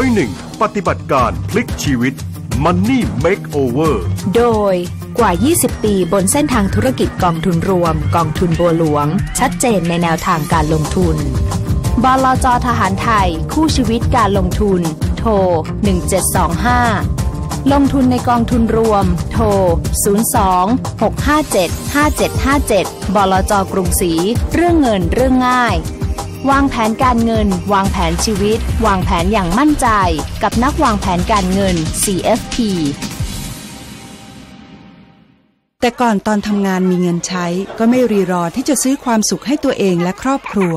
101 ปฏิบัติการพลิกชีวิต Money Makeover โดยกว่า 20 ปีบนเส้นทางธุรกิจกองทุนรวม กองทุนบัวหลวง ชัดเจนในแนวทางการลงทุน บลจทหารไทย คู่ชีวิตการลงทุน โทร 1725 ลงทุนในกองทุนรวม โทร 02 657 5757 บลจกรุงศรี เรื่องเงินเรื่องง่าย วางแผนการเงิน วางแผนชีวิต วางแผนอย่างมั่นใจ กับนักวางแผนการเงิน CFP แต่ก่อนตอนทำงานมีเงินใช้ ก็ไม่รีรอที่จะซื้อความสุขให้ตัวเองและครอบครัว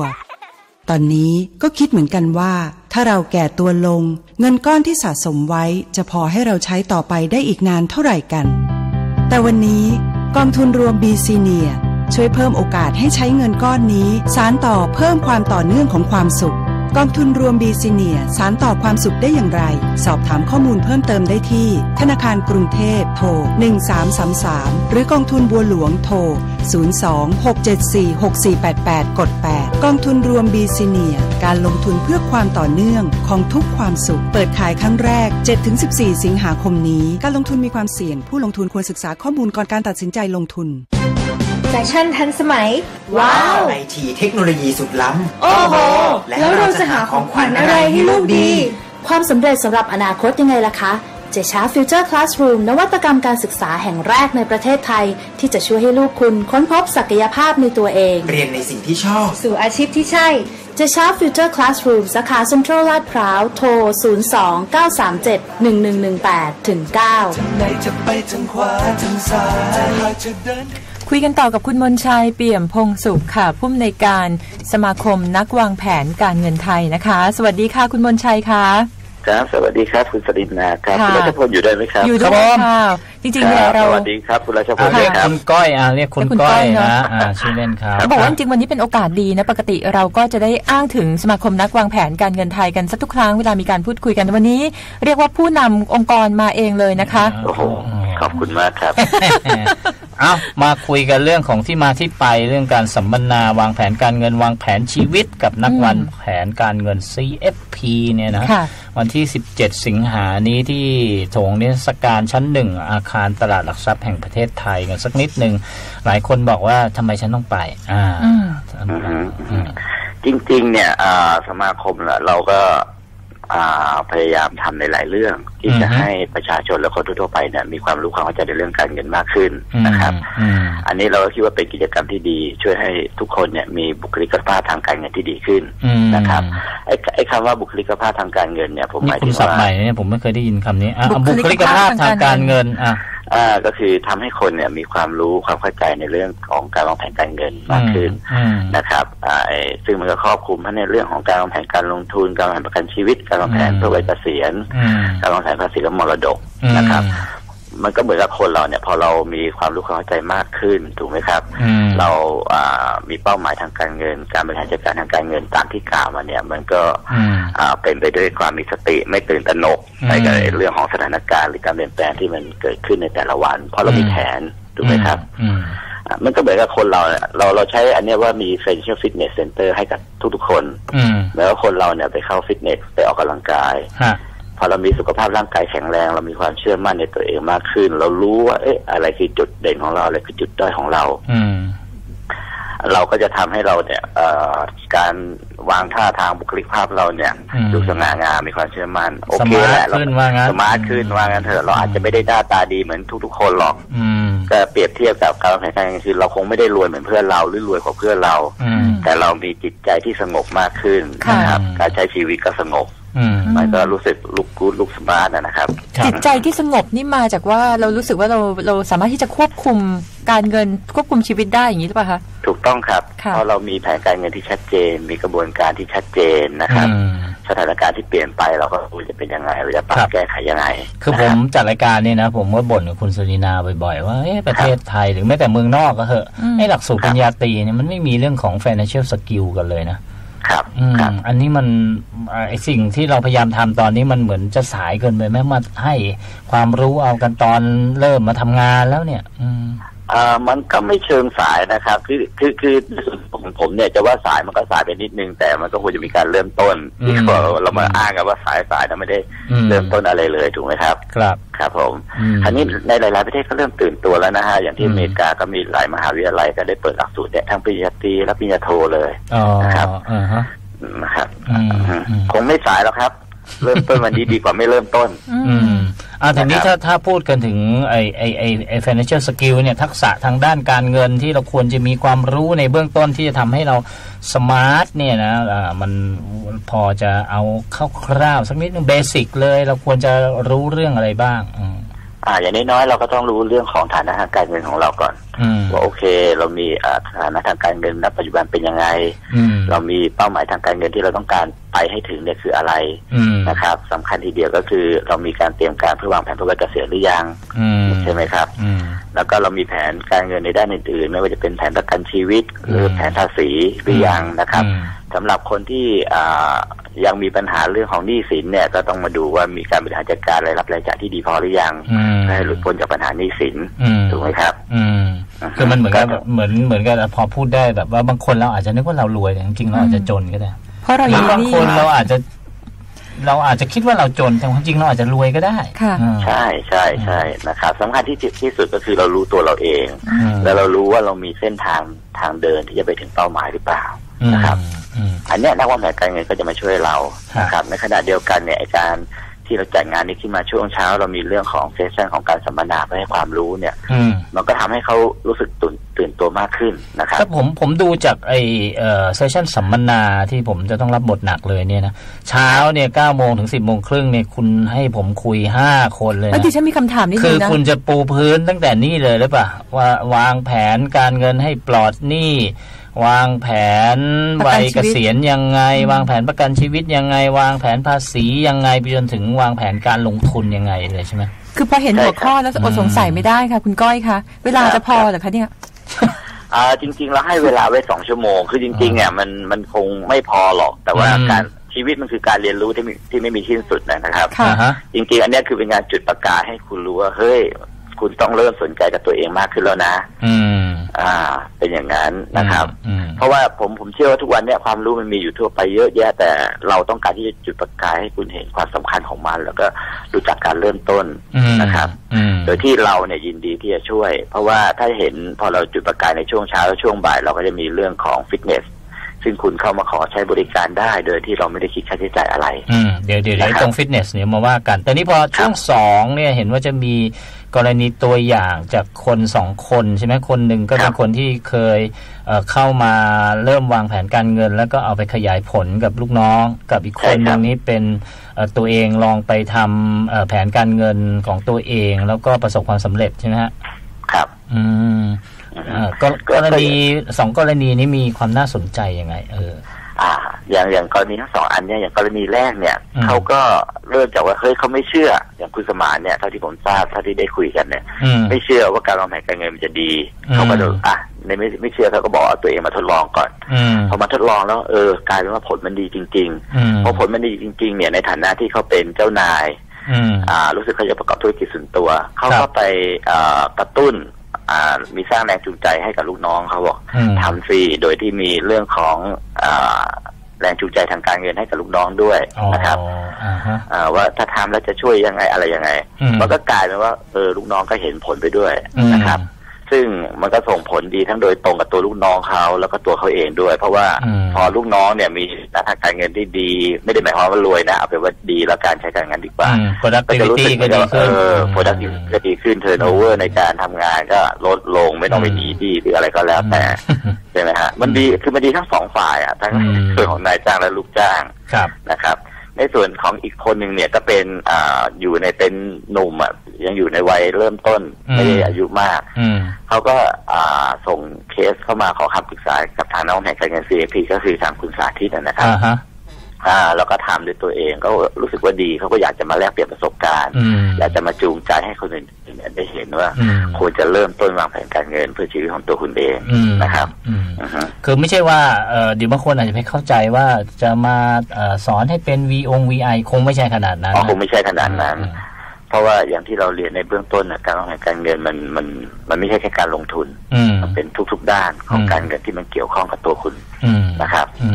ตอนนี้ก็คิดเหมือนกันว่า ถ้าเราแก่ตัวลง เงินก้อนที่สะสมไว้ จะพอให้เราใช้ต่อไปได้อีกนานเท่าไหร่กัน แต่วันนี้ กองทุนรวม b ีซีเนีย ช่วยเพิ่มโอกาสให้ใช้เงินก้อนนี้ สารต่อเพิ่มความต่อเนื่องของความสุข กองทุนรวม b ีซีเนียสารต่อความสุขได้อย่างไร สอบถามข้อมูลเพิ่มเติมได้ที่ ธนาคารกรุงเทพโทร 1333 หรือกองทุนบัวหลวงโทร 02-674-6488 กด 8 กองทุนรวม b ีซีเนียการลงทุนเพื่อความต่อเนื่องของทุกความสุข เปิดขายครั้งแรก 7-14 สิงหาคมนี้ การลงทุนมีความเสี่ยง ผู้ลงทุนควรศึกษาข้อมูลก่อนการตัดสินใจลงทุน แฟชั่นทันสมัย ว้าวไอทีเทคโนโลยีสุดล้ำโอ้โห แล้วเราจะหาของขวัญอะไรให้ลูกดี ความสำเร็จสำหรับอนาคตยังไงล่ะคะเจชาฟิวเจอร์คลาสรูมนวัตกรรมการศึกษาแห่งแรกในประเทศไทย ที่จะช่วยให้ลูกคุณค้นพบศักยภาพในตัวเอง เรียนในสิ่งที่ชอบ สู่อาชีพที่ใช่เจชาฟิวเจอร์คลาสรูมสาขาเซ็นทรัลลาดพร้าวโทร 02-937-1118ถึง9 คุยกันต่อกับคุณมนชัยเปี่ยมพงสุขค่ะผู้อำนวยการสมาคมนักวางแผนการเงินไทยนะคะ สวัสดีค่ะคุณมนชัยค่ะครับ สวัสดีครับคุณสรินนาครับค่ะคุณรัชพลอยู่ด้วยไหมครับอยู่ด้วยค่ะจริงๆเนี่ยคบเราสวัสดีครับคุณรัชพลอ่าเรียกครับคุณก้อยอ่าเรียกคุณเรียกคุณก้อยก้อยเนอะนะอ่าชื่อเล่นครับเขาบอกว่าจริงๆวันนี้เป็นโอกาสดีนะปกติเราก็จะได้อ้างถึงสมาคมนักวางแผนการเงินไทยกันสักทุกครั้งเวลามีการพูดคุยกันวันนี้ เรียกว่าผู้นำองค์กรมาเองเลยนะคะโอ้โหขอบคุณมากครับ เอามาคุยกันเรื่องของที่มาที่ไปเรื่องการสัมมนาวางแผนการเงินวางแผนชีวิตกับนักอืมวางแผนการเงิน CFP เนี่ยนะค่ะวันที่ 17 สิงหานี้ที่โถงนิทรรศการชั้นหนึ่งอาคารตลาดหลักทรัพย์แห่งประเทศไทยกันสักนิดหนึ่งหลายคนบอกว่าทำไมฉันต้องไป อ่าอืมอือฮึอืมจริงๆ เนี่ยอ่าสมาคมน่ะเราก็อ่า พยายามทำในหลายเรื่อง ที่จะอือฮึให้ประชาชนและคนทั่วๆไปเนี่ยมีความรู้ความเข้าใจในเรื่องการเงินมากขึ้นนะครับอืมอันนี้เราก็คิดว่าเป็นกิจกรรมที่ดี ช่วยให้ทุกคนเนี่ยมีบุคลิกภาพทางการเงินที่ดีขึ้นอืมนะครับไอ้ไอ้คำว่าบุคลิกภาพทางการเงินเนี่ยผมหนี่มายคุถึณงศัพท์ว่าใหม่เนี่ยผมไม่เคยได้ยินคำนี้อะบุบุคคลิลิกกภาภาพพทาทางงกาการรเงิเงินนอะ อ่าก็คือทำให้คนเนี่ยมีความรู้ความเข้าใจในเรื่องของการวางแผนการเงินมากขึ้นอืมนะครับอ่าไอ้ซึ่งมันก็ครอบคลุมทั้งในเรื่องของการวางแผนการลงทุน การวางแผนประกันชีวิต การวางแผนอืมเพื่อไว้เกษียณอืมการวางแผนภาษีและมรดกอืมนะครับ มันก็เหมือนกับคนเราเนี่ย พอเรามีความรู้ความเข้าใจมากขึ้นถูกไหมครับอืมเราอ่ามีเป้าหมายทางการเงิน การบริหารจัดการทางการเงินตามที่กล่าวมาเนี่ย มันก็อืมอ่าเป็นไปด้วยความมีสติไม่ตื่นตระหนกอืมไปกับเรื่องของสถานการณ์หรือการเปลี่ยนแปลงที่มันเกิดขึ้นในแต่ละวัน เพราะเรามีอืมแผนถูกไหมครับอืมอะมันก็เหมือนกับคนเราเนี่ยเราเราใช้อันเนี้ยว่ามี financial fitness center ให้กับทุกๆคนอืมแม้ว่าคนเราเนี่ยไปเข้าฟิตเนสไปออกกำลังกายฮะพ อเรามีสุขภาพร่างกายแข็งแรง เรามีความเชื่อมั่นในตัวเองมากขึ้น เรารู้ว่าเอ๊ะอะไรคือจุดเด่นของเราอะไรคือจุดด้อยของเรา อืมเราก็จะทำให้เราเนี่ยเอ่อการวางท่าทางบุคลิกภาพเราเนี่ยอืมดูสง่างามมีความเชื่อมั่นโอเคสมาร์ทแหละเราขึ้นว่างั้นสมาร์ทขึ้นว่างั้นเถอะเราอาจจะไม่ได้หน้าตาดีเหมือนทุก ๆ คนหรอกอืมแต่เปรียบเทียบกับการวางแผนการเงินคือเราคงไม่ได้รวยเหมือนเพื่อนเราหรือรวยกว่าเพื่อนเราอืมแต่เรามีจิตใจที่สงบมากขึ้นค่ะนะครับอืมการใช้ชีวิตก็สงบอื มมันก็รู้สึกลุกกูดลุกสมาร์ทนะครับครับ จิตใจที่สงบนี่มาจากว่าเรารู้สึกว่าเราเราสามารถที่จะควบคุมการเงินควบคุมชีวิตได้อย่างนี้หรือเปล่าคะถูกต้องครับค่ะเพราะเรามีแผนการเงินที่ชัดเจน มีกระบวนการที่ชัดเจนนะครับอืมสถานการณ์ที่เปลี่ยนไปเราก็รู้จะเป็นยังไงเราจะปรับครับแก้ไขยังไง คือผมจัดรายการเนี่ยนะ ผมก็บ่นกับคุณสุรินาบ่อยๆ ว่าเอ๊ะประเทศไทยหรือแม้แต่เมืองนอกก็เหอะอืมไอ้หลักสูตรปริญญาตรีเนี่ยมันไม่มีเรื่องของ financial skill กันเลยนะ ครับอืมครับ อันนี้มันอ่าไอสิ่งที่เราพยายามทำตอนนี้มันเหมือนจะสายเกินไปไหมมาให้ความรู้เอากันตอนเริ่มมาทำงานแล้วเนี่ย อืมเออ่ามันก็ไม่เชิงสายนะครับ คือคือคือในส่วนของผมเนี่ยจะว่าสายมันก็สายไปนิดนึง แต่มันก็ควรจะมีการเริ่มต้นอืมที่เราเรามาอ้างกันว่าสายสายแต่ไม่ได้อืม เริ่มต้นอะไรเลยถูกไหมครับ ครับ ครับผมอืมอันนี้ในหลาย ๆ ประเทศก็เริ่มตื่นตัวแล้วนะฮะอย่างที่อืม อเมริกาก็มีหลายมหาวิทยาลัยก็ได้เปิดหลักสูตรเนี่ยทั้งปริญญาตรีและปริญญาโทเลย อ๋อนะครับ อ่าฮะนะครับอืมอืม คงไม่สายแล้วครับ เริ่มต้นวันนี้ดีกว่าไม่เริ่มต้น อืมอ่าทีนี้นะครัถ้าบถ้าพูดกันถึงไอไอไอไอ financial skill เนี่ยทักษะทางด้านการเงินที่เราควรจะมีความรู้ในเบื้องต้นที่จะทำให้เราสมาร์ทเนี่ยนะอ่ามันพอจะเอาคร่าวๆสักนิดนึงเบสิกเลย เราควรจะรู้เรื่องอะไรบ้างอืม อ่า อย่างน้อยๆเราก็ต้องรู้เรื่องของฐานะทางการเงินของเราก่อนอืมว่าโอเค เรามีอ่าฐานะทางการเงินณปัจจุบันเป็นยังไงอืมเรามีเป้าหมายทางการเงินที่เราต้องการไปให้ถึงเนี่ยคืออะไรอืมนะครับสำคัญทีเดียวก็คือเรามีการเตรียมการเพื่อวางแผนเพื่อวัยเกษียณหรือยังอืมใช่ไหมครับอืมแล้วก็เรามีแผนการเงินในด้านอื่นๆ ไม่ว่าจะเป็นแผนประกันชีวิต หรือแผนภาษีหรือยังนะครับอืม สำหรับคนที่อ่ายังมีปัญหาเรื่องของหนี้สินเนี่ยก็ต้องมาดูว่ามีการบริหารจัดการรายรับรายจ่ายที่ดีพอหรือยังอืมให้หลุดพ้นจากปัญหาหนี้สินอืมถูกไหมครับ อืมอ่าฮะคือมันเหมือนกับก็เหมือนเหมือนกับพอพูดได้แบบว่าบางคนเราอาจจะนึกว่าเรารวยแต่จริงๆเราอาจจะจนก็ได้ เพราะเราหรืยัองบางนี่คนเราอาจจะเราอาจจะคิดว่าเราจนแต่ความจริงเราอาจจะรวยก็ได้ค่ะอืมใช่ใช่ใช่นะครับสำคัญที่ที่สุดก็คือเรารู้ตัวเราเองอืมแล้วเรารู้ว่าเรามีเส้นทางทางเดินที่จะไปถึงเป้าหมายหรือเปล่าอืม นะครับอืมอันเนี้ยนักวางแผนการเงินก็จะมาช่วยเราครับนะครับในขณะเดียวกันเนี่ยไอ้การที่เราจัดงานนี้ขึ้นมาช่วงเช้าเรามีเรื่องของเซสชั่นของการสัมมนาเพื่อให้ความรู้เนี่ยอืมมันก็ทำให้เขารู้สึกตื่นตื่นตัวมากขึ้นนะครับถ้าผมผมดูจากไอเอ่อเซสชั่นสัมมนาที่ผมจะต้องรับบทหนักเลยเนี่ยนะเช้าเนี่ยเก้าโมงถึงสิบโมงครึ่งเนี่ยคุณให้ผมคุยห้าคนเลยเอ้ยนะดิฉันมีคำถามนิดคืนึองนะคุณจะปูพื้นตั้งแต่นี่เลยหรือเปล่าว่าวางแผนการเงินให้ปลอดหนี้ วางแผนประกันวัยชีวิตเกษียณยังไง วางแผนประกันชีวิตยังไง วางแผนภาษียังไงไปจนถึงวางแผนการลงทุนยังไงเลยใช่ไหมคือพอเห็นหัวข้อแล้วอดสงสัยไม่ได้ค่ะ คุณก้อยคะเวลาจะพอเหรอคะเนี่ยอ่าจริงๆเราให้เวลาไว้สองชั่วโมง คือจริงๆเนี่ยมันมันคงไม่พอหรอก แต่ว่าอืมการชีวิตมันคือการเรียนรู้ที่มีที่ไม่มีที่สุดนะครับค่ะอ่าฮะจริงๆ อันเนี้ยคือเป็นการจุดประกายให้คุณรู้ว่าเฮ้ย คุณต้องเริ่มสนใจกับตัวเองมากขึ้นแล้วนะ อืม อ่า เป็นอย่างนั้นนะครับอืมเพราะว่าผมผมเชื่อว่าทุกวันเนี่ยความรู้มันมีอยู่ทั่วไปเยอะแยะ แต่เราต้องการที่จะจุดประกายให้คุณเห็นความสำคัญของมัน แล้วก็รู้จักการเริ่มต้นอืมนะครับอืมโดยที่เราเนี่ยยินดีที่จะช่วย เพราะว่าถ้าเห็นพอเราจุดประกายในช่วงเช้าและช่วงบ่าย เราก็จะมีเรื่องของฟิตเนส ซึ่งคุณเข้ามาขอใช้บริการได้ โดยที่เราไม่ได้คิดค่าใช้จ่ายอะไร อืมเดี๋ยวเดี๋ยวเดี๋ยวนะครับตรงฟิตเนสเนี่ยมาว่ากัน แต่นี่พอช่วงสองเนี่ยเห็นว่าจะมีกรณีตัวอย่างจากคนสองคนใช่ไหมคนหนึ่งก็เป็นคนที่เคยเอ่อเข้ามาเริ่มวางแผนการเงิน แล้วก็เอาไปขยายผลกับลูกน้อง กับอีกคนหนึ่งนี้เป็นเอ่อตัวเองลองไปทำเอ่อแผนการเงินของตัวเอง แล้วก็ประสบความสำเร็จใช่ไหมฮะครับ อืมเอ่อ ก็กรณีสองกรณีนี้มีความน่าสนใจยังไง เออ อ่า อย่างอย่างกรณีทั้งสองอันเนี่ยอย่างกรณีแรกเนี่ยอืมเขาก็เริ่มจากว่าเฮ้ยเขาไม่เชื่อ อย่างคุณสมานเนี่ยเท่าที่ผมทราบเท่าที่ได้คุยกันเนี่ยอืมไม่เชื่อว่าการวางแผนการเงินมันจะดีอืมเขาก็เดอะในไม่ไม่เชื่อเขาก็บอกเอาตัวเองมาทดลองก่อนอืมพอมาทดลองแล้ว เออกลายเป็นว่าผลมันดีจริงอืมๆพอผลมันดีจริง ๆ เนี่ยในฐานะที่เขาเป็นเจ้านายอืมอ่า รู้สึกเขาจะประกอบธุรกิจส่วนตัว เขาครัก็บไปอ่ากระตุ้น อ่ามีสร้างแรงจูงใจให้กับลูกน้องเขาบอกอืมทำฟรีโดยที่มีเรื่องของอ่าแรงจูงใจทางการเงินให้กับลูกน้องด้วยอ๋อนะครับอ่าฮะอ่าว่าถ้าทำแล้วจะช่วยยังไงอะไรยังไงอืมมันก็กลายเป็นว่าเออลูกน้องก็เห็นผลไปด้วยอืมนะครับ ซึ่งมันก็ส่งผลดีทั้งโดยตรงกับตัวลูกน้องเขาแล้วก็ตัวเขาเองด้วย เพราะว่าอืมพอลูกน้องเนี่ยมีฐานะทางการเงินที่ดี ไม่ได้หมายความว่ารวยนะเอาเป็นว่าดีแล้วการใช้การเงินดีกว่าอืมก็จะรู้สึ productivity กก็ดีว่าเอขึ้นอ productivity ก็ดีขึ้น turnover ในการทำงานก็ลดลงไม่ต้องไปหนีดีหรืออะไรก็แล้วแต่อืมใช่ไหมฮะมันดีคือมันดีทั้งสองฝ่ายอะทั้งอืมส่วนของนายจ้างและลูกจ้างครับนะครับ ในส่วนของอีกคนหนึ่งเนี่ยก็เป็นอ่าอยู่ในเป็นหนุ่มอะยังอยู่ในวัยเริ่มต้นอืมไม่ได้อายุมากอืมเขาก็อ่าส่งเคสเข้ามาขอคำปรึกษากับทางน้องแห่งการเงิน CAP ก็คือทางคุณสาธิตนะนะครับ อ่าฮะอ่าแล้วก็ทำด้วยตัวเองก็รู้สึกว่าดีเขาก็อยากจะมาแลกเปลี่ยนประสบการณ์อืมอยากจะมาจูงใจให้คนอื่นเนี่ยได้เห็นว่าอืมควรจะเริ่มต้นวางแผนการเงินเพื่อชีวิตของตัวคุณเองอืมนะครับอืมอือฮึคือไม่ใช่ว่าเอ่อเดี๋ยวบางคนอาจจะไปเข้าใจว่าจะมาเอ่อสอนให้เป็น V อง VI คงไม่ใช่ขนาดนั้นอ๋อคงไม่ใช่ขนาดนั้นอืมเพราะว่าอย่างที่เราเรียนในเบื้องต้นนะการวางแผนการเงินมันมันมันไม่ใช่แค่การลงทุนอืมมันเป็นทุกๆด้านของอืมการเงินที่มันเกี่ยวข้องกับตัวคุณอืมนะครับอื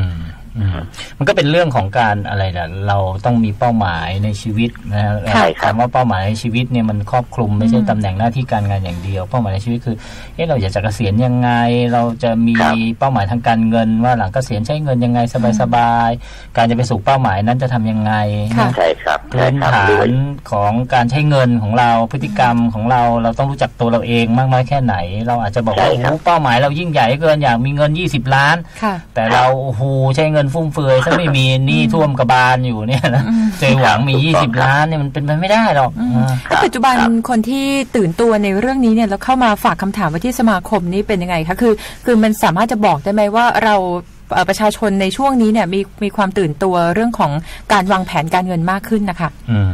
มอืมมันก็เป็นเรื่องของการอะไรนะเราต้องมีเป้าหมายในชีวิตนะฮะใช่ครับคำว่าเป้าหมายในชีวิตเนี่ยมันครอบคลุมไม่ใช่ตำแหน่งหน้าที่การงานอย่างเดียว เป้าหมายในชีวิตคือเอ๊ะเราอยากจะเกษียณยังไง เราจะมีครับเป้าหมายทางการเงิน ว่าหลังเกษียณใช้เงินยังไงสบายๆการจะไปสู่เป้าหมายนั้นจะทำยังไงค่ะนะใช่ครับใช่พื้นครับฐาหรือนของการใช้เงินของเราพฤติกรรมของเราเราต้องรู้จักตัวเราเองมากน้อยแค่ไหน เราอาจจะบอกว่าโอ้โหเป้าหมายเรายิ่งใหญ่เกินอยากมีเงิน 20 ล้านค่ะแต่เราโอ้โหใช้เงินฟุ่มเฟือยซะไม่มีหนี้ท่วมกระบาลอยู่เนี่ยนะใจหวังมี 20 ล้านเนี่ยมันเป็นไปไม่ได้หรอกอ่าแล้วปัจจุบันคนที่ตื่นตัวในเรื่องนี้เนี่ยแล้วเข้ามาฝากคำถามไว้ที่สมาคมนี้เป็นยังไงคะคือ คือมันสามารถจะบอกได้ไหมว่าเราเอ่อประชาชนในช่วงนี้เนี่ยมีมีความตื่นตัวเรื่องของการวางแผนการเงินมากขึ้นนะคะอืม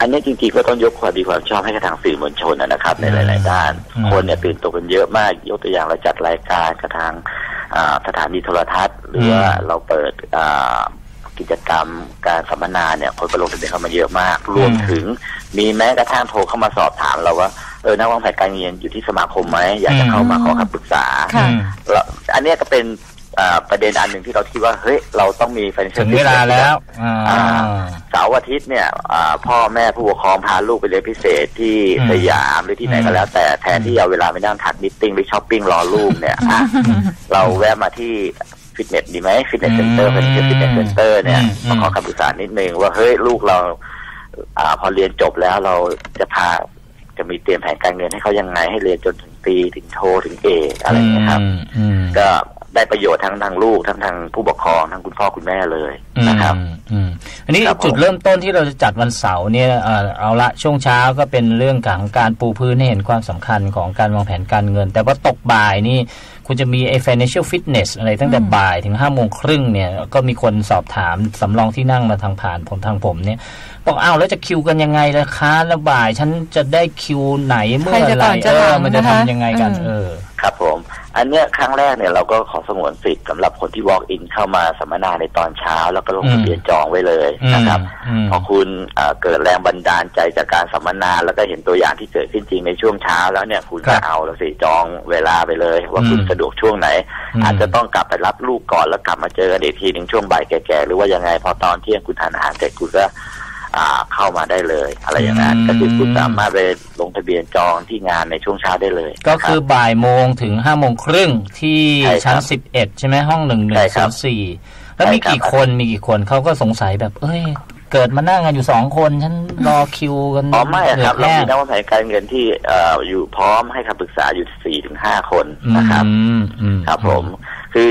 อันนี้จริงๆก็ต้องยกความดีความชอบให้กับทางสื่อมวลชนนะครับ ในหลาย ๆ ด้านอืมคนเนี่ยตื่นตัวกันเยอะมากยกตัวอย่างเราจัดรายการกับทางอ่า สถานีโทรทัศน์ หรือว่าเราเปิดอ่ากิจกรรมการสัมมนาเนี่ยคนไปลงทะเบียนเข้ามาเยอะมาก รวมถึงมีแม้กระทั่งโทรเข้ามาสอบถามเราว่าเออนักวางแผนการเงินอยู่ที่สมาคมไหมอยากจะเข้ามาขอคำปรึกษาค่ะอืมแล้วอันเนี้ยก็เป็นอ่า ประเด็นอันหนึ่งที่เราคิดว่าเฮ้ยเราต้องมี financial ถึงเวลาแล้วอ่าอ่าเสาร์อาทิตย์เนี่ยอ่าพ่อแม่ผู้ปกครองพาลูกไปเรียนพิเศษที่อืมสยามหรือที่ไหนอืมก็แล้ว แต่แทนที่เอาเวลาไปนั่งทัดมิทติ้งหรือช้อปปิ้งรอลูกเนี่ยอะเราแวะมาที่ฟิตเนสดีไหมฟิตเนสเซ็นเตอร์เป็นฟิตเนสเซ็นเตอร์เนี่ยอืมมาขอคำปรึกษานิดนึงว่าเฮ้ยลูกเราอ่าพอเรียนจบแล้วเราจะพาจะมีเตรียมแผนการเงินให้เขายังไงให้เรียนจนถึงตรีถึงโทถึงเออะไรอย่างเงี้ยครับอืมอืมก็ ได้ประโยชน์ทั้งทางลูกทั้งทางผู้ปกครองทั้งคุณพ่อคุณแม่เลยนะครับอืมอืมอันนี้ครับผมจุดเริ่มต้นที่เราจะจัดวันเสาร์เนี่ยเอ่อเอาละช่วงเช้าก็เป็นเรื่องของการปูพื้นให้เห็นความสำคัญของการวางแผนการเงิน แต่ว่าตกบ่ายนี่คุณจะมีไอ้ financial fitness อะไรตั้งแต่บ่ายถึงห้าโมงครึ่งเนี่ยก็มีคนสอบถามสำรองที่นั่งมาทางผ่านผมทางผมเนี่ยบอกอ้าวแล้วจะคิวกันยังไงล่ะคะแล้วบ่ายฉันจะได้คิวไหนเมื่อใครจะไหก่ร่อนจะเอหลัองมันจะนะคะทำยังไงกันอืมเออ ครับผม อันเนี้ยครั้งแรกเนี่ยเราก็ขอสงวนสิทธิ์สำหรับคนที่ walk in เข้ามาสัมมนาในตอนเช้า แล้วก็ลงทะเบียนจองไว้เลยนะครับอืมพอคุณเอ่อเกิดแรงบันดาลใจจากการสัมมนาแล้วก็เห็นตัวอย่างที่เกิดขึ้นจริงในช่วงเช้าแล้วเนี่ยคุณครัก็บเอาแล้วสิจองเวลาไปเลย ว่าคุณอืมสะดวกช่วงไหนอืมอาจจะต้องกลับไปรับลูกก่อนแล้วกลับมาเจอกันอีกทีหนึ่งช่วงบ่ายแก่ๆหรือว่ายังไงพอตอนเที่ยงคุณทานอาหารเสร็จคุณก็อ่า เข้ามาได้เลย อะไรอย่างนั้นก็คือคุณสามารถไปลงทะเบียนจองที่งานในช่วงเช้าได้เลย ก็นะรับคือบ่ายโมงถึงห้าโมงครึ่งที่ใช่ครับชั้นสิบเอ็ดใช่ไหมห้องหนึ่งหนึ่ใช่งครัศูบนย์สี่แล้วมีใช่ครับกี่คนมีกี่คนเขาก็สงสัยแบบ เอ้ยเกิดมานั่งกันอยู่สองคน ฉันรอคิวกันอ๋อไม่อะครับเดืเราอดมีแน่นักวางแผนการเงินที่เอ่ออยู่พร้อมให้คำปรึกษาอยู่สี่ถึงห้าคนนะครับอืมอืมครับผม คือ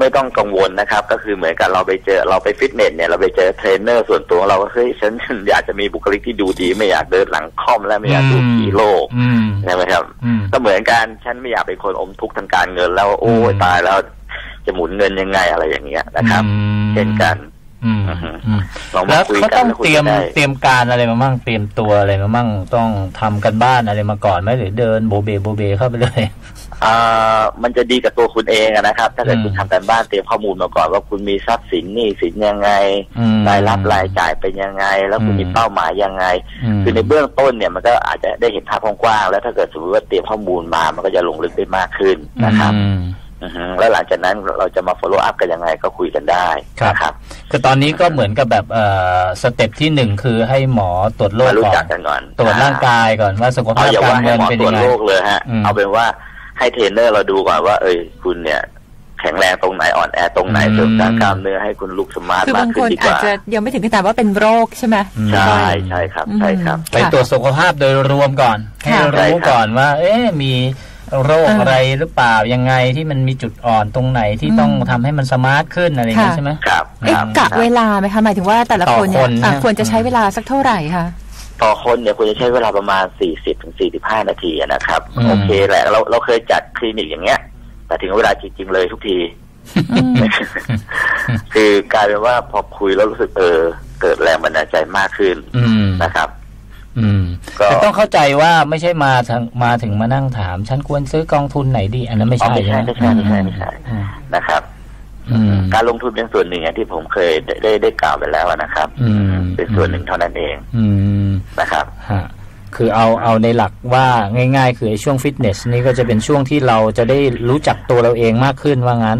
ไม่ต้องกังวลนะครับ ก็คือเหมือนกับเราไปเจอเราไปฟิตเนสเนี่ยเราไปเจอเทรนเนอร์ส่วนตัวของเราว่าเฮ้ยฉันอยากจะมีบุคลิกที่ดูดี ไม่อยากเดินหลังค่อมและไม่อยากดูผีโลกอืมใช่ไหมครับอืมก็เหมือนกันฉันไม่อยากเป็นคนอมทุกข์ทางการเงินแล้วโอ้อืยมตายแล้วจะหมุนเงินยังไงอะไรอย่างเงี้ยนะครับอืมเช่นกัน อืมอือฮึอืมลองมาแล้วคุยเขากัต้นองแล้วคุเตยรียกัมนได้เตรียมการอะไรมามั่งเตรียมตัวอะไรมามั่งต้องทำกันบ้านอะไรมาก่อนไหมหรือเดินโบเบโบเบเข้าไปเลยอ่ามันจะดีกับตัวคุณเองอะนะครับ ถ้าเกิดอืมคุณทำการบ้านเตรียมข้อมูลมาก่อนว่าคุณมีทรัพย์สินหนี้สินยังไงอืมรายรับรายจ่ายเป็นยังไง แล้วคุณอืมมีเป้าหมายยังไงมคือในเบื้องต้นเนี่ยมันก็อาจจะได้เห็นภาพกว้างๆแล้วถ้าเกิดสมมติว่าเตรียมข้อมูลมามันก็จะลงลึกได้มากขึ้นนะครับอืมอือฮึ แล้วหลังจากนั้นเราจะมา follow up กันยังไงก็คุยกันได้ครับนะครับคือตอนนี้ก็เหมือนกับแบบเอ่อสเต็ปที่หนึ่งคือให้หมอตรวจโรคมารู้ก่อจันกกันก่อน ตรวจร่างกายก่อนว่าสุขเอาภาพอย่าการว่าให้เงินหมอเป็นตรยัวจงไงโรคเลยฮะอืมเอาเป็นว่าให้เทรนเนอร์เราดูก่อนว่า เอ้ยคุณเนี่ยแข็งแรงตรงไหนอ่อนแอตรงไหนอืมเสริมสร้างกล้ามเนื้อให้คุณลุกสมาร์ทคือมาบากงขึ้คนนดีกอาจว่าจะยังไม่ถึงขนาดว่าเป็นโรคใช่ไหมใช่ใช่ครับใช่ครับ ไปตรวจสุขภาพโดยรวมก่อน ให้ค่ะรู้ก่อนว่า เอ๊ะมี โรคอ่าอะไรหรือเปล่ายังไงที่มันมีจุดอ่อนตรงไหนที่อืมต้องทำให้มันสมาร์ทขึ้นอะไรอย่างนี้ค่ะใช่ไหมครับเอ๊ะครับกะเวลาไหมคะหมายถึงว่าแต่ละต่อคนเนี่คยนอะนะควรจะใช้เวลาสักเท่าไหร่คะต่อคนเนี่ยควรจะใช้เวลาประมาณ 40ถึง45นาทีอะนะครับอืมโอเคแหละเราเราเคยจัดคลินิกอย่างเงี้ย แต่ถึงเวลาจริง ๆ เลยทุกทีอืมคือกลายเป็นว่าพอคุยแล้วรู้สึกเออเกิดแรงบันดาลใจมากขึ้นอืมนะครับอืมก็ แต่ต้องเข้าใจว่าไม่ใช่มาทางมาถึงมานั่งถาม ฉันควรซื้อกองทุนไหนดี อันนั้นไม่อ๋อใช่ไม่ใช่ไหมไม่ใช่ไม่ใช่ไม่ใช่อืมนะครับอืมการลงทุนเป็นส่วนหนึ่งอย่างที่ผมเคยได้ได้ได้กล่าวไปแล้วนะครับอืมเป็นส่วนหนึ่งเท่านั้นเองอืมนะครับฮะคือเอาเอาในหลักว่าง่าย ๆ คือไอ้ช่วงฟิตเนสนี่ก็จะเป็นช่วงที่เราจะได้รู้จักตัวเราเองมากขึ้นว่างั้น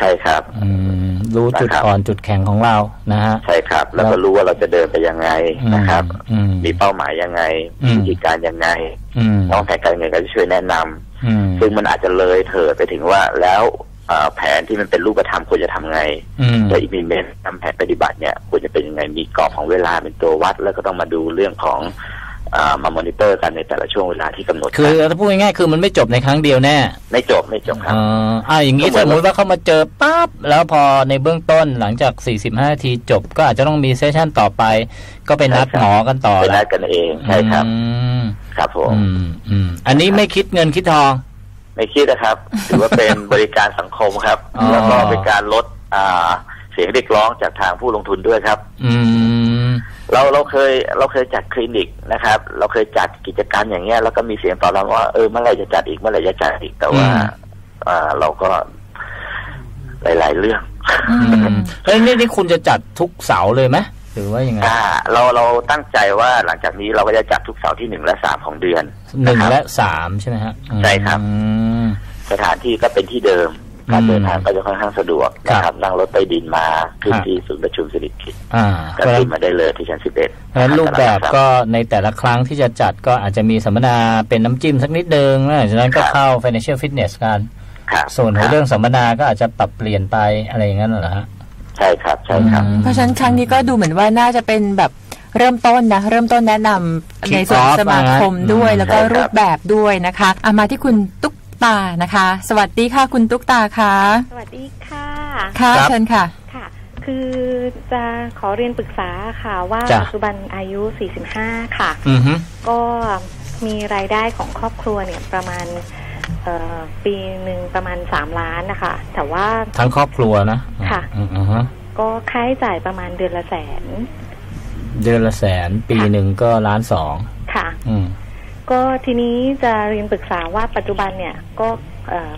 ใช่ครับ อืม รู้จุดนะครับอ่อนจุดแข็งของเรานะฮะใช่ครับ แล้วก็รู้ว่าเราจะเดินไปยังไงนะครับอืมมีเป้าหมายยังไงอืมวิธีการยังไงอืมน้องแผนการเงินก็จะช่วยแนะนำอืมซึ่งมันอาจจะเลยเถิดไปถึงว่าแล้วเอ่อแผนที่มันเป็นรูปธรรมควรจะทำไงอืมและ implement ทำแผนปฏิบัติเนี่ยควรจะเป็นยังไงมีกรอบของเวลาเป็นตัววัด แล้วก็ต้องมาดูเรื่องของเอ่อ มามอนิเตอร์กันในแต่ละช่วงเวลาที่กำหนด คือกันถ้าพูดง่ายๆคือมันไม่จบในครั้งเดียวแน่ ไม่จบไม่จบครับอ่าอ่าอย่างนี้ก็เหมืสอนมมติว่าเขามาเจอปั๊บแล้วพอในเบื้องต้นหลังจาก 45นาทีจบก็อาจจะต้องมีเซสชั่นต่อไป ก็ไปนัดใช่ครับหมอกันต่อไปนัแล้ดกันเองใช่ครับอืมครับผมอืมอืมอันนี้ไม่คิดเงินคิดทอง ไม่คิดนะครับถือว่าเป็นบริการสังคมครับอ๋อแล้วก็เป็นการลดอ่าเสียงเรียกร้องจากทางผู้ลงทุนด้วยครับ อืม เราเราเคยเราเคยจัดคลินิกนะครับ เราเคยจัดกิจกรรมอย่างเงี้ยแล้วก็มีเสียงตอบรับว่าเออเมื่อไหร่จะจัดอีกเมื่อไหร่จะจัดอีกแต่ว่าอืมอ่าเราก็หลาย ๆ เรื่องอืมเฮ้ยนี่นี่คุณจะจัดทุกเสาร์เลยไหมหรือว่ายังไงอ่า เราเราตั้งใจว่าหลังจากนี้เราก็จะจัดทุกเสาร์ที่หนึ่งและสามของเดือนหนึ่งนะครับและสามใช่ไหมฮะใช่ครับอืมสถานที่ก็เป็นที่เดิม การอืมเดินทางก็จะค่อนข้างสะดวกนะคครัรับบนั่งรถใต้ดินมาขึ้นครับที่ศูนย์ประชุมสิริกิติ์อ่าก็เพราะฉะขึ้นั้นนมาได้เลยที่ชั้นสิบเอ็ดเพราะฉะนั้นรูปแบบก็ในแต่ละครั้งที่จะจัดก็อาจจะมีสัมมนาเป็นน้ำจิ้มสักนิดนึงแล้วหลังจากนั้นก็เข้า financial fitness กันครับส่วนของคบเรื่องสัมมนาก็อาจจะปรับเปลี่ยนไปอะไรอย่างนั้นเหรอฮะใช่ครับใช่ครับอืมเพราะฉะนั้นครั้งนี้ก็ดูเหมือนว่าน่าจะเป็นแบบเริ่มต้นนะ เริ่มต้นแนะนำ Kick ในส่วน off สมาคมด้วยอืมแล้วก็ใช่ครับรูปแบบด้วยนะคะอามาที่คุณตุ๊ก ตานะคะ สวัสดีค่ะ คุณตุ๊กตาค่ะ สวัสดีค่ะ ค่ะครับเชิญค่ะ ค่ะ คือจะขอเรียนปรึกษาค่ะว่าจ้ะปัจจุบันอายุ 45 ค่ะอือฮึก็มีรายได้ของครอบครัวเนี่ยประมาณเอ่อปีหนึ่งประมาณ3ล้านนะคะ แต่ว่าทั้งครอบครัวนะ ค่ะอืมอือฮะก็ค่าใช้จ่ายประมาณเดือนละแสน เดือนละแสน ปีหนึ่งก็ล้านสอง ค่ะอืม ก็ทีนี้จะเรียนปรึกษาว่าปัจจุบันเนี่ยก็เอ่อ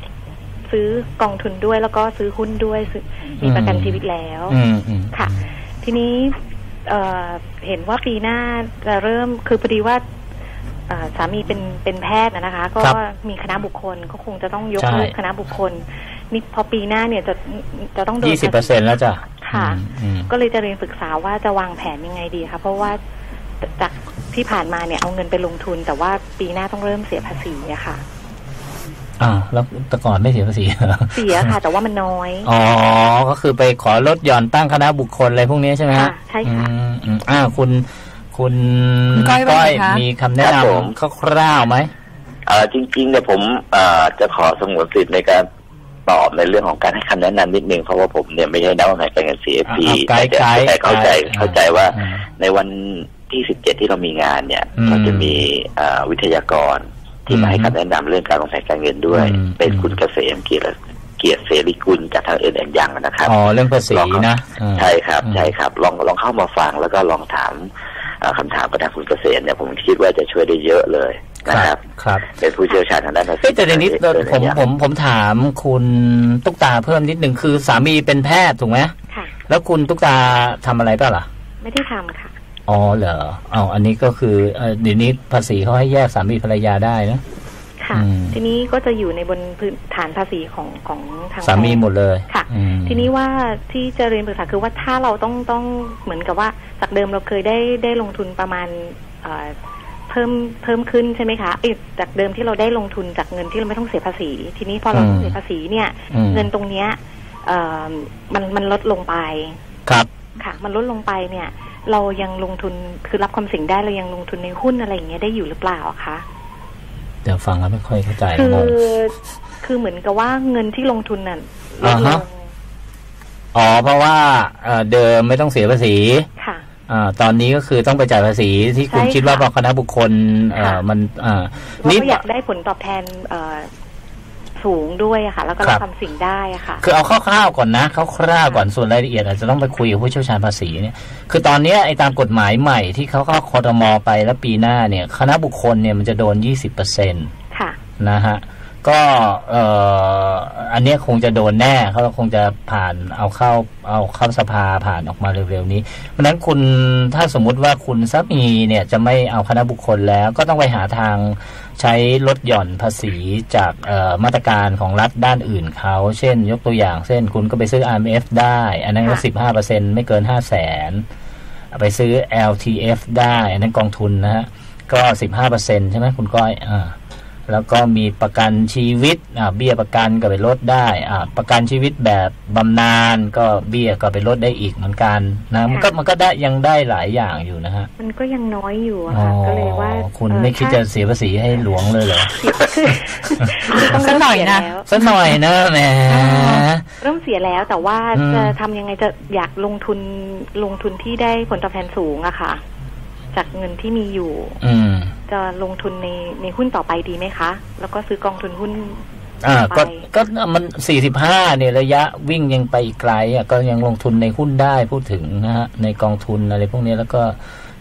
ซื้อกองทุนด้วยแล้วก็ซื้อหุ้นด้วยซื้อมีประกันชีวิตแล้วอืมอืมค่ะ ทีนี้เอ่อเห็นว่าปีหน้าจะเริ่มคือพอดีว่าเอ่อสามีเป็นเป็นแพทย์นะนะคะ ก็ครับมีคณะบุคคลก็คงจะต้องยกใช่เลิกคณะบุคคลนี่พอปีหน้าเนี่ยจะจะต้องโดนยี่สิบเปอร์เซ็นแล้วจ้ะค่ะอืมอืมก็เลยจะเรียนปรึกษาว่าจะวางแผนยังไงดีคะเพราะว่าจาก ที่ผ่านมาเนี่ยเอาเงินไปลงทุน แต่ว่าปีหน้าต้องเริ่มเสียภาษีอะค่ะอ้าวแล้วแต่ก่อนไม่เสียภาษีเหรอเสียค่ะ แต่ว่ามันน้อย อ๋อ ก็คือไปขอลดหย่อนตั้งคณะบุคคลอะไรพวกนี้ใช่ไหมฮะค่ะใช่ค่ะอืมอืมอ่าคุณคุณ คุณก้อยว่าไงคะมีคำแนะครับนผมำคร่าวๆไหมเอ่อจริงๆเนี่ยผมเอ่อจะขอสงวนสิทธิ์ในการตอบในเรื่องของการให้คำแนะนำนิดนึงเพราะว่าผมเนี่ยไม่ใช่นักวางแผนการเงิน CFP อ่าไกด์แต่ไกด์แต่เข้าใจไกด์เข้าใจว่าอืมในวัน ที่17ที่เรามีงานเนี่ย อืม เราจะมีเอ่อวิทยากรที่มาให้คำแนะนำเรื่องการวางแผนการเงินด้วย อืม เป็นคุณเกษมเกียรติเกียรติเสรีกุลจากทางเอ็นแอนยังนะครับ อ๋อเรื่องภาษีนะอืมใช่ครับ อืม ใช่ครับ ลองลองเข้ามาฟังแล้วก็ลองถามเอ่อคำถามกับทางคุณเกษมเนี่ยผมคิดว่าจะช่วยได้เยอะเลยนะครับครับ เป็นผู้เชี่ยวชาญทางด้านภาษีเอ้ยแต่ในนี้เออผมเนี่ยผมผมถามคุณตุ๊กตาเพิ่มนิดหนึ่งคือสามีเป็นแพทย์ถูกไหมค่ะ แล้วคุณตุ๊กตาทำอะไรเปล่าล่ะ ไม่ได้ทำค่ะ อ๋อเหรอเอาอันนี้ก็คือเอ่อเดี๋ยวนี้ภาษีเขาให้แยกสามีภรรยาได้นะค่ะอืมทีนี้ก็จะอยู่ในบนพื้นฐานภาษีของของทางสามีหมดเลยค่ะอืมทีนี้ว่าที่จะเรียนปรึกษาคือว่าถ้าเราต้องต้องเหมือนกับว่าจากเดิมเราเคยได้ได้ลงทุนประมาณเอ่อเพิ่มเพิ่มขึ้นใช่ไหมคะเอ้ยจากเดิมที่เราได้ลงทุนจากเงินที่เราไม่ต้องเสียภาษี ทีนี้พอเราต้องเสียภาษีเนี่ยอืมเงินตรงเนี้ยเอ่อมันมันลดลงไปครับ ค่ะ มันลดลงไปเนี่ย เรายังลงทุนคือรับความเสี่ยงได้เรายังลงทุนในหุ้นอะไรอย่างเงี้ยได้อยู่หรือเปล่าอะคะเดี๋ยวฟังแล้วไม่ค่อยเข้าใจคืงองคือเหมือนกับว่าเงินที่ลงทุนน่ะลดอ่าลฮะงอ๋อเพราะว่าเอ่อเดิมไม่ต้องเสียภาษีค่ะอ่าตอนนี้ก็คือต้องไปจ่ายภาษีที่คุณใช่คิดว่าค่ะพอคณะบุคคลเอ่อค่ะมันอ่าเรานี่ก็อยากได้ผลตอบแทนเอ่อ สูงด้วยอะค่ะ แล้วก็ครัรับบความเสิ่งได้อะค่ะ คือเอาคร่าวๆก่อนนะคร่าวๆก่อนส่วนรายละเอียดอาจจะต้องไปคุยกับผู้เชี่ยวชาญภาษีเนี่ยคือตอนเนี้ยไอ้ตามกฎหมายใหม่ที่เขาเข้าคอรมอไปแล้วปีหน้าเนี่ยคณะบุคคลเนี่ยมันจะโดน20%นค่ะะฮะก็เอ่ออันเนี้ยคงจะโดนแน่เขาคงจะผ่านเอาเข้าเอาเข้าสภาผ่านออกมาเร็วๆนี้ เพราะฉะนั้นคุณถ้าสมมุติว่าคุณสามีเนี่ยจะไม่เอาคณะบุคคลแล้วก็ต้องไปหาทาง ใช้ลดหย่อนภาษีจากเอ่อมาตรการของรัฐด้านอื่นเขา เช่น ยกตัวอย่างเช่นคุณก็ไปซื้อ IMF ได้ อันนั้นก็สิบห้าเปอร์เซ็นไม่เกินห้าแสนไปซื้อ LTF ได้ อันนั้นกองทุนนะฮะก็สิบห้าเปอร์เซ็นใช่ไหมคุณก้อยอ่า แล้วก็มีประกันชีวิตอ่าเบี้ยประกันก็ไปลดได้อ่าประกันชีวิตแบบบำนาญก็เบี้ยก็ไปลดได้อีกเหมือนกันนะมันก็มันก็ได้ยังได้หลายอย่างอยู่นะฮะมันก็ยังน้อยอยู่อะอ๋อค่ะก็เลยว่า คุณเอ่อไม่คิดถ้าจะเสียภาษีให้หลวงเลยเหรอต้องสักหน่อยนะเริ่มเสีแล้วสักหน่อยนะแหมเริ่มเสียแล้วแต่ว่าอืมจะทำยังไงจะอยากลงทุนลงทุนที่ได้ผลตอบแทนสูงอะค่ะ จากเงินที่มีอยู่ อืมจะลงทุนในในหุ้นต่อไปดีไหมคะ แล้วก็ซื้อกองทุนหุ้นอ่าไปก็ก็มันสี่สิบห้าเนี่ยระยะวิ่งยังไปอีกไกลอะก็ยังลงทุนในหุ้นได้พูดถึงนะฮะในกองทุนอะไรพวกนี้แล้วก็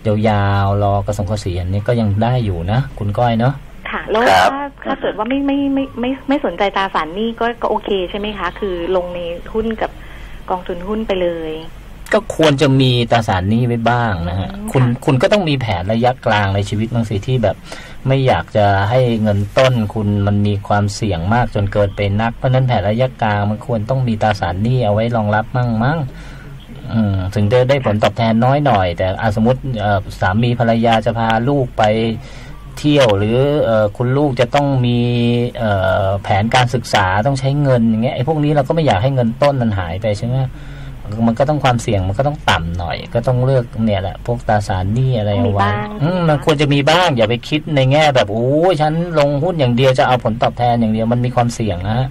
ยาวๆรอกระสงกระเสียนนี่ก็ยังได้อยู่นะ คุณก้อยเนาะค่ะแล้วครับถ้าถ้าเกิดว่าไม่ไม่ไม่ไม่ไม่ไม่สนใจตราสารหนี้ก็ก็โอเคใช่ไหมคะ คือลงในหุ้นกับกองทุนหุ้นไปเลย ก็ควรจะมีตราสารหนี้ไว้บ้างนะฮะอืมคุณค่ะคุณก็ต้องมีแผนระยะกลางในชีวิตบางสิที่แบบ ไม่อยากจะให้เงินต้นคุณมันมีความเสี่ยงมากจนเกินไปนัก เพราะฉะนั้นแผนระยะกลางมันควรต้องมีตราสารหนี้เอาไว้รองรับมั่งมั้งอืมถึงได้ได้ผลตอบแทนน้อยหน่อย แต่อาสมมติเอ่อสามีภรรยาจะพาลูกไปเที่ยวหรือเออคุณลูกจะต้องมีเอ่อแผนการศึกษาต้องใช้เงินอย่างเงี้ยไอ้พวกนี้เราก็ไม่อยากให้เงินต้นมันหายไปใช่ไหม มันก็ต้องความเสี่ยงมันก็ต้องต่ำหน่อย ก็ต้องเลือกเนี่ยแหละพวกตราสารหนี้อะไรเอาไว้ต้องมีบ้างอืมใช่ไหมคะมันควรจะมีบ้างอย่าไปคิดในแง่แบบโอ้ยฉันลงหุ้นอย่างเดียวจะเอาผลตอบแทนอย่างเดียวมันมีความเสี่ยงนะฮะ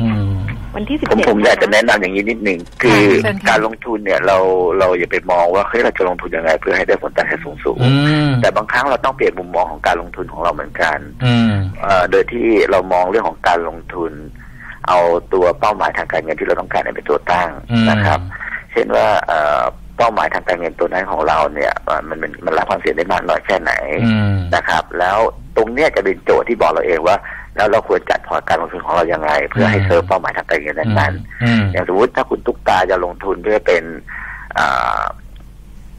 อืมวันที่สิบผมเจ็ดผมอยากจะแนะนำอย่างนี้นิดหนึ่งคือเชิญค่ะการลงทุนเนี่ยเราเราอย่าไปมองว่าเฮ้ยเราจะลงทุนยังไง เพื่อให้ได้ผลตอบแทนสูงสูงๆอืมแต่บางครั้งเราต้องเปลี่ยนมุมมองของการลงทุนของเราเหมือนกันอืมเอ่อโดยที่เรามองเรื่องของการลงทุน เอาตัวเป้าหมายทางการเงินที่เราต้องการเนี่ยเป็นตัวตั้งอืมนะครับ เช่นว่าเอ่อเป้าหมายทางการเงินตัวนั้นของเราเนี่ยเอ่อมันมันมันรับความเสี่ยงได้มากน้อยแค่ไหนอืมนะครับ แล้วตรงเนี้ยจะเป็นโจทย์ที่บอกเราเองว่า แล้วเราควรจัดพอร์ตการลงทุนของเรายังไง เพื่อให้อืมเซิร์ฟเป้าหมายทางการเงินนั้นๆอืมอย่างสมมติถ้าคุณตุ๊กตาจะลงทุนเพื่อเป็นอ่า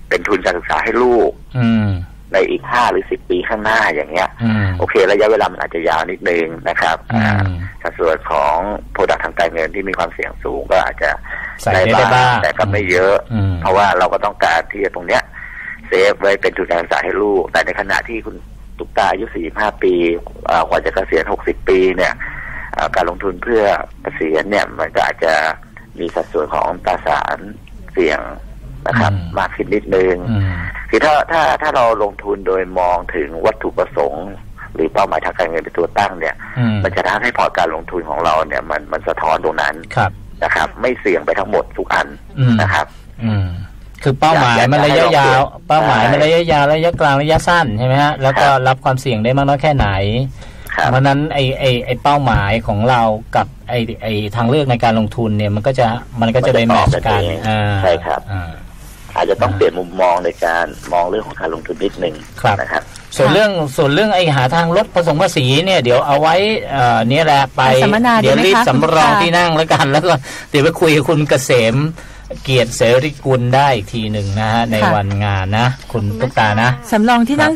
เป็นทุนการศึกษาให้ลูกอืม ในอีกห้าหรือสิบปีข้างหน้าอย่างเงี้ยอืมโอเค ระยะเวลามันอาจจะยาวนิดนึงนะครับอืมอ่าสัดส่วนของโปรดักทางการเงินที่มีความเสี่ยงสูงก็อาจจะใส่ได้บ้างแต่ก็ไม่เยอะอืมเพราะว่าเราก็ต้องการที่จะตรงเนี้ยเซฟไว้เป็นทุนการศึกษาให้ลูก แต่ในขณะที่คุณตุ๊กตาอายุ 45 ปีอ่ากว่าจะเกษียณ 60 ปีเนี่ยอ่าการลงทุนเพื่อเกษียณเนี่ยมันก็อาจจะมีสัดส่วนของตราสารเสี่ยงนะครับอืมมากขึ้นนิดนึงอืม คือถ้าถ้าถ้าเราลงทุนโดยมองถึงวัตถุประสงค์ หรือเป้าหมายทางการเงินเป็นตัวตั้งเนี่ยอืมมันจะทำให้พอร์ตการลงทุนของเราเนี่ย มันมันสะท้อนตรงนั้นครับนะครับ ไม่เสี่ยงไปทั้งหมดทุกอันอืมนะครับ อืมคือเป้าหมายอยากมันระยะให้ลองยาวเปลี่ยนเป้าหมายมันใช่ระยะยาวระยะกลางระยะสั้นใช่ไหมฮะแล้วก็ครับรับความเสี่ยงได้มากน้อยแค่ไหนครับเพราะฉะนั้นไอไอไอเป้าหมายของเรากับไอไอทางเลือกในการลงทุนเนี่ยมันก็จะมันก็จะไปแมทช์กันอ่าใช่ครับ อ่าอาจจะต้องเปลี่ยนมุมมองในการมองเรื่องของการลงทุนนิดหนึ่งครับนะครับ ส่วนเรื่องส่วนเรื่องไอหาทางลดผสมภาษีเนี่ยเดี๋ยวเอาไว้เอ่อเนี่ยแหละไปไปสัมมนาเดี๋ยวดีไหมรีบคะสำรองคุณตาที่นั่งแล้วกัน แล้วก็เดี๋ยวไปคุยกับคุณเกษมเกียรติเสรีกุลได้อีกทีหนึ่งนะฮะในวันงานนะ คุณตุ๊กตานะ สำรองที่นั่ง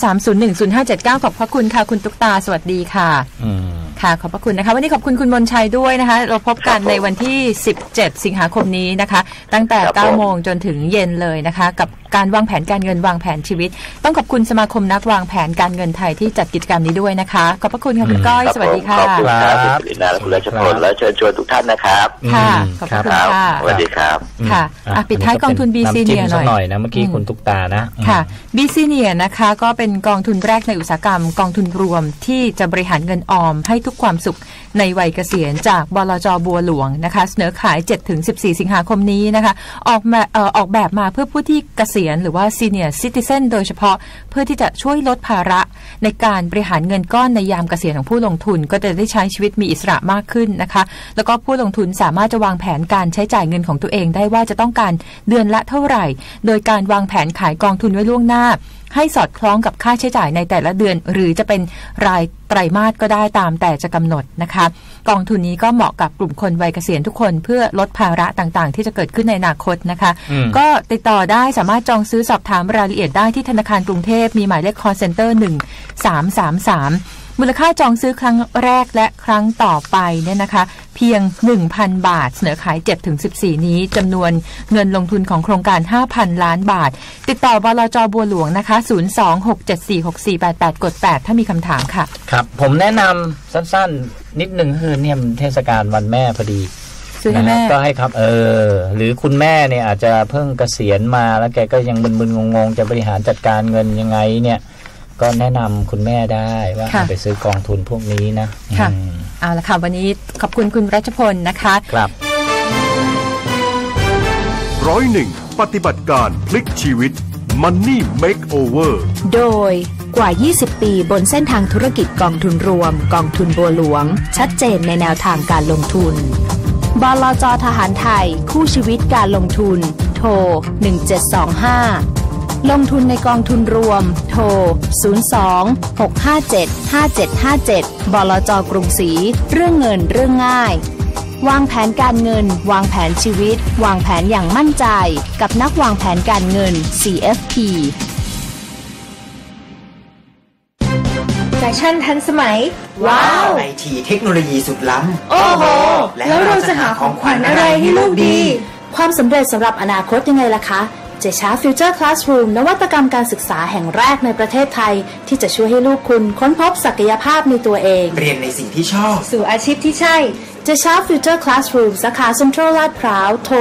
0833010579 ขอบพระคุณค่ะ คุณตุ๊กตา สวัสดีค่ะ อืม ค่ะขอบพระคุณนะคะ วันนี้ขอบคุณคุณมนชัยด้วยนะคะ เราพบกันครับผมในวันที่ 17 สิงหาคมนี้นะคะ ตั้งแต่ครับผม9โมงจนถึงเย็นเลยนะคะ กับการวางแผนการเงินวางแผนชีวิต ต้องขอบคุณสมาคมนักวางแผนการเงินไทยที่จัดกิจกรรมนี้ด้วยนะคะ ขอบพระคุณค่ะคุณก้อยครับสวัสดีค่ะผมขอบคุณครับคคุรัณบปรินาและคุณราชพลครับและเชิญชวนทุกท่านนะครับค่ะอืมขอบพระคุณครับค่ะสวัสดีครับค่ะอะปิดท้ายกองทุน BC ำจิ้มเนี่ยหน่อยสักหน่อยนะเมื่อกี้อืมคุณตุ๊กตานะอืมค่ะบีซีเนียนะคะ ก็เป็นกองทุนแรกในอุตสาหกรรม กองทุนรวมที่จะบริหารเงินออมให้ทุกความสุขในวัยเกษียณจากบลจบัวหลวงนะคะเสนอขาย 7-14 สิงหาคมนี้นะคะออกมาออกแบบมาเพื่อผู้ที่เกษียณหรือว่า senior citizen โดยเฉพาะเพื่อที่จะช่วยลดภาระในการบริหารเงินก้อนในยามเกษียณของผู้ลงทุน ก็จะได้ใช้ชีวิตมีอิสระมากขึ้นนะคะ แล้วก็ผู้ลงทุนสามารถจะวางแผนการใช้จ่ายเงินของตัวเองได้ว่าจะต้องการเดือนละเท่าไหร่ โดยการวางแผนขายกองทุนไว้ล่วงหน้า ให้สอดคล้องกับค่าใช้จ่ายในแต่ละเดือน หรือจะเป็นรายไตรมาสก็ได้ตามแต่จะกำหนดนะคะกองทุนนี้ก็เหมาะกับกลุ่มคนวัยเกษียณทุกคนเพื่อลดภาระต่างๆ ที่จะเกิดขึ้นในอนาคตนะคะอืมก็ติดต่อได้สามารถจองซื้อสอบถามรายละเอียดได้ที่ธนาคารกรุงเทพมีหมายเลข call center 1333 มูลค่าจองซื้อครั้งแรกและครั้งต่อไปเนี่ยนะคะ เพียง 1,000 บาท เสนอขาย 7-14 นี้จำนวนเงินลงทุนของโครงการ 5,000 ล้านบาท ติดต่อบลจบัวหลวงนะคะ 026746488 กด 8 ถ้ามีคำถามค่ะ ครับ ผมแนะนำสั้นๆ นิดหนึ่งคือเนี่ยมันเทศกาลวันแม่พอดีซื้อให้แม่นะฮะก็ให้ครับเออ หรือคุณแม่เนี่ยอาจจะเพิ่งเกษียณมาแล้วแกก็ยังมึนๆงงๆ จะบริหารจัดการเงินยังไงเนี่ย ก็แนะนำคุณแม่ได้ว่าค่ะเอาไปซื้อกองทุนพวกนี้นะค่ะอืมเอาละค่ะ วันนี้ขอบคุณคุณรัชพลนะคะครับร้อยหนึ่งปฏิบัติการพลิกชีวิต Money Makeover โดยกว่า 20 ปีบนเส้นทางธุรกิจกองทุนรวม กองทุนบัวหลวง ชัดเจนในแนวทางการลงทุนบลจทหารไทย คู่ชีวิตการลงทุน โทร 1725 ลงทุนในกองทุนรวม โทร 02 657 5757 บลจกรุงศรี เรื่องเงินเรื่องง่าย วางแผนการเงิน วางแผนชีวิต วางแผนอย่างมั่นใจ กับนักวางแผนการเงิน CFP แฟชั่นทันสมัย ว้าวไอทีเทคโนโลยีสุดล้ำ โอ้โห แล้วเราจะหาของขวัญอะไรให้ลูกดี ความสำเร็จสำหรับอนาคตยังไงล่ะคะ เจชาฟิวเจอร์คลาสรูมนวัตกรรมการศึกษาแห่งแรกในประเทศไทย ที่จะช่วยให้ลูกคุณค้นพบศักยภาพในตัวเอง เรียนในสิ่งที่ชอบ สู่อาชีพที่ใช่เจชาฟิวเจอร์คลาสรูมสาขาเซ็นทรัลลาดพร้าว โทร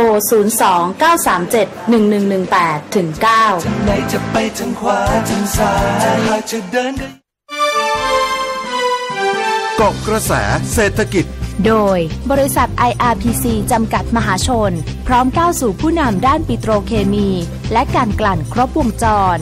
02 937 1118ถึง9ไหนจะไปทางขวาทางซ้ายหากจะเดินเกาะกระแสเศรษฐกิจ โดยบริษัท IRPC จำกัดมหาชน พร้อมก้าวสู่ผู้นำด้านปิโตรเคมี และการกลั่นครบวงจร